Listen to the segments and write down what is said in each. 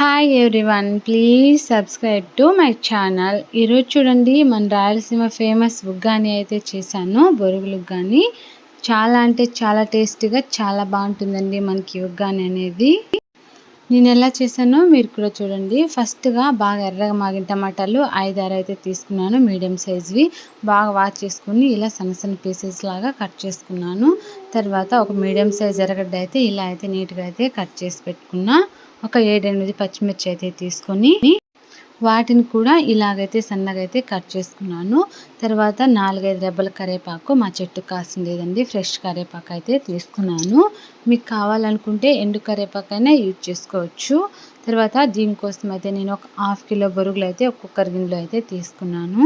Hi everyone please subscribe to my channel ఈరోజు చూడండి మన రాయలసీమ ఫేమస్ ఉగ్గాని అయితే చేశాను. బొరుగులు ఉగ్గాని. చాలా అంటే చాలా టేస్టీగా చాలా బాగుంటుందండి మనకి ఉగ్గాని అనేది. నేను ఎలా చేశానో మీరు కూడా చూడండి. ఫస్ట్గా బాగా ఎర్రగా మాగిన టమాటాలు ఐదారు అయితే తీసుకున్నాను మీడియం సైజ్వి బాగా వాష్ చేసుకుని ఇలా సన్న సన్న పీసెస్ లాగా కట్ చేసుకున్నాను. తర్వాత ఒక మీడియం సైజ్ ఎర్రగడ్డ అయితే ఇలా అయితే నీట్గా అయితే కట్ చేసి పెట్టుకున్నా. ఒక ఏడెనిమిది పచ్చిమిర్చి అయితే తీసుకొని వాటిని కూడా ఇలాగైతే సన్నగా అయితే కట్ చేసుకున్నాను. తర్వాత నాలుగైదు రెబ్బల కరేపాకు మా చెట్టు కాసిందేదండి ఫ్రెష్ కరేపాకు అయితే తీసుకున్నాను. మీకు కావాలనుకుంటే ఎండు కరేపాకు అయినా యూజ్ చేసుకోవచ్చు. తర్వాత దీనికోసం అయితే నేను ఒక హాఫ్ కిలో బరుగులు అయితే ఒక్కొక్క గిన్నెలో అయితే తీసుకున్నాను.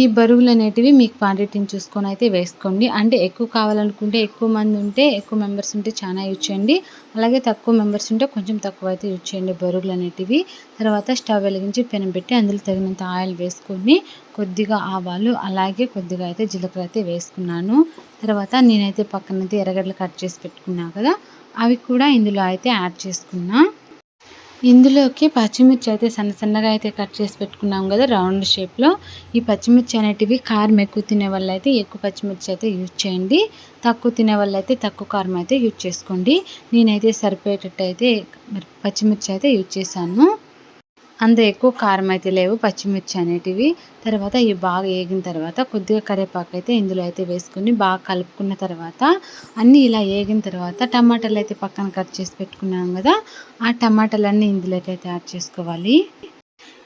ఈ బరువులు అనేటివి మీకు క్వాంటిటీని చూసుకొని అయితే వేసుకోండి. అంటే ఎక్కువ కావాలనుకుంటే ఎక్కువ మంది ఉంటే ఎక్కువ మెంబర్స్ ఉంటే చాలా యూజ్ చేయండి. అలాగే తక్కువ మెంబర్స్ ఉంటే కొంచెం తక్కువ అయితే యూజ్ చేయండి బరువులు అనేటివి. తర్వాత స్టవ్ వెలిగించి పెనం పెట్టి అందులో తగినంత ఆయిల్ వేసుకొని కొద్దిగా ఆవాలు అలాగే కొద్దిగా అయితే జీలకర్ర అయితే వేసుకున్నాను. తర్వాత నేనైతే పక్కనైతే ఎర్రగడ్డలు కట్ చేసి పెట్టుకున్నా కదా అవి కూడా ఇందులో అయితే యాడ్ చేసుకున్నాను ఇందులోకి పచ్చిమిర్చి అయితే సన్న సన్నగా అయితే కట్ చేసి పెట్టుకున్నాం కదా రౌండ్ షేప్లో ఈ పచ్చిమిర్చి అనేటివి కారం ఎక్కువ తినే వాళ్ళు అయితే ఎక్కువ పచ్చిమిర్చి అయితే యూజ్ చేయండి. తక్కువ తినే వాళ్ళు అయితే తక్కువ కారం అయితే యూజ్ చేసుకోండి. నేనైతే సరిపోయేటట్టు అయితే పచ్చిమిర్చి అయితే యూజ్ చేశాను. అంత ఎక్కువ కారం అయితే లేవు పచ్చిమిర్చి అనేటివి. తర్వాత ఇవి బాగా వేగిన తర్వాత కొద్దిగా కరివేపాకు అయితే ఇందులో అయితే వేసుకుని బాగా కలుపుకున్న తర్వాత అన్నీ ఇలా వేగిన తర్వాత టమాటాలు అయితే పక్కన కట్ చేసి పెట్టుకున్నాం కదా ఆ టమాటాలన్నీ ఇందులోకి అయితే యాడ్ చేసుకోవాలి.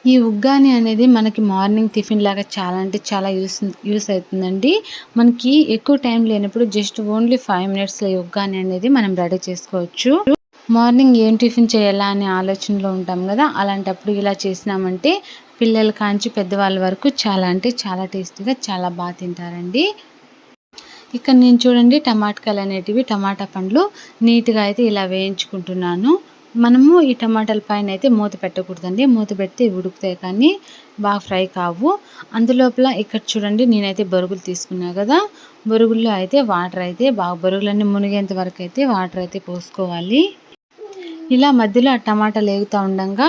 ఈ ఉగ్గాని అనేది మనకి మార్నింగ్ టిఫిన్ లాగా చాలా అంటే చాలా యూస్ యూస్ అవుతుందండి. మనకి ఎక్కువ టైం లేనప్పుడు జస్ట్ ఓన్లీ ఫైవ్ మినిట్స్లో ఈ ఉగ్గాని అనేది మనం రెడీ చేసుకోవచ్చు. మార్నింగ్ ఏం టిఫిన్ చేయాలా అనే ఆలోచనలో ఉంటాం కదా అలాంటప్పుడు ఇలా చేసినామంటే పిల్లల కాంచి పెద్దవాళ్ళ వరకు చాలా అంటే చాలా టేస్టీగా చాలా బాగా తింటారండి. ఇక్కడ నేను చూడండి టమాటకాయలు అనేటివి టమాటా పండ్లు నీట్గా అయితే ఇలా వేయించుకుంటున్నాను. మనము ఈ టమాటాల పైన అయితే మూత పెట్టకూడదండి. మూత పెడితే ఉడుకుతాయి కానీ బాగా ఫ్రై కావు. అందులోపల ఇక్కడ చూడండి నేనైతే బరుగులు తీసుకున్నా కదా బరుగుల్లో అయితే వాటర్ అయితే బాగా బరుగులన్నీ మునిగేంత వరకు అయితే వాటర్ అయితే పోసుకోవాలి. ఇలా మధ్యలో ఆ టమాటాలు వేగుతూ ఉండగా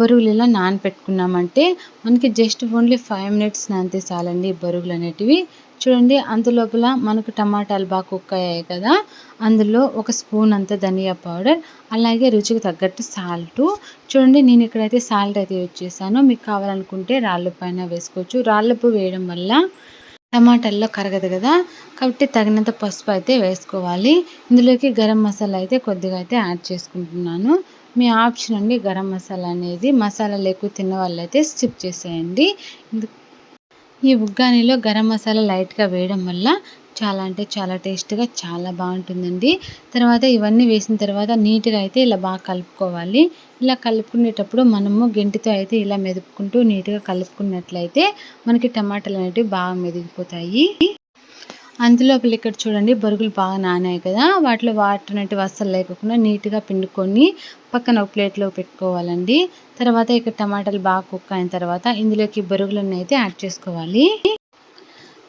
బరుగులు ఇలా నానపెట్టుకున్నామంటే మనకి జస్ట్ ఓన్లీ ఫైవ్ మినిట్స్ నానితే చాలండి బరుగులు అనేటివి. చూడండి అంతలోపల మనకు టమాటాలు బాగా కుక్ అయ్యాయి కదా. అందులో ఒక స్పూన్ అంత ధనియా పౌడర్ అలాగే రుచికి తగ్గట్టు సాల్ట్. చూడండి నేను ఇక్కడైతే సాల్ట్ అయితే యూజ్ చేశాను. మీకు కావాలనుకుంటే రాళ్ళ పైన వేసుకోవచ్చు. రాళ్ళపు వేయడం వల్ల టమాటాల్లో కరగదు కదా. కాబట్టి తగినంత పసుపు అయితే వేసుకోవాలి. ఇందులోకి గరం మసాలా అయితే కొద్దిగా అయితే యాడ్ చేసుకుంటున్నాను. మీ ఆప్షన్ అండి గరం మసాలా అనేది. మసాలా లేకు తిన్న వాళ్ళైతే స్కిప్ చేసేయండి. ఈ ఉగ్గానిలో గరం మసాలా లైట్గా వేయడం వల్ల చాలా అంటే చాలా టేస్ట్గా చాలా బాగుంటుందండి. తర్వాత ఇవన్నీ వేసిన తర్వాత నీట్గా అయితే ఇలా బాగా కలుపుకోవాలి. ఇలా కలుపుకునేటప్పుడు మనము గెంటితో అయితే ఇలా మెదుపుకుంటూ నీట్గా కలుపుకున్నట్లయితే మనకి టమాటాలు అనేటివి బాగా మెదిగిపోతాయి. అందులోపల ఇక్కడ చూడండి బరుగులు బాగా నానాయి కదా. వాటిలో వాటర్ అనేటివి అస్సలు లేకుండా నీట్గా పిండుకొని పక్కన ఒక ప్లేట్లో పెట్టుకోవాలండి. తర్వాత ఇక్కడ టమాటాలు బాగా కుక్ అయిన తర్వాత ఇందులోకి బరుగులన్నీ అయితే యాడ్ చేసుకోవాలి.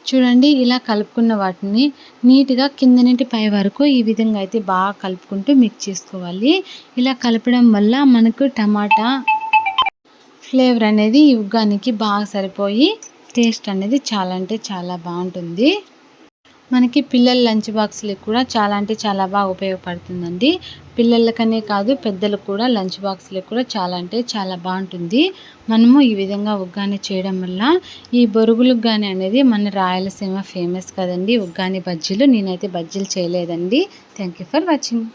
చూడండి ఇలా కలుపుకున్న వాటిని నీట్గా కింద నుండి పై వరకు ఈ విధంగా అయితే బాగా కలుపుకుంటూ మిక్స్ చేసుకోవాలి. ఇలా కలపడం వల్ల మనకు టమాటా ఫ్లేవర్ అనేది ఈ ఉగ్గానికి బాగా సరిపోయి టేస్ట్ అనేది చాలా అంటే చాలా బాగుంటుంది. మనకి పిల్లల లంచ్ బాక్స్లకు కూడా చాలా అంటే చాలా బాగా ఉపయోగపడుతుందండి. పిల్లలకనే కాదు పెద్దలకు కూడా లంచ్ బాక్స్లకు కూడా చాలా అంటే చాలా బాగుంటుంది. మనము ఈ విధంగా ఉగ్గాని చేయడం వల్ల ఈ బొరుగులు ఉగ్గాని అనేది మన రాయలసీమ ఫేమస్ కదండి. ఉగ్గాని బజ్జీలు నేనైతే బజ్జీలు చేయలేదండి. Thank for watching.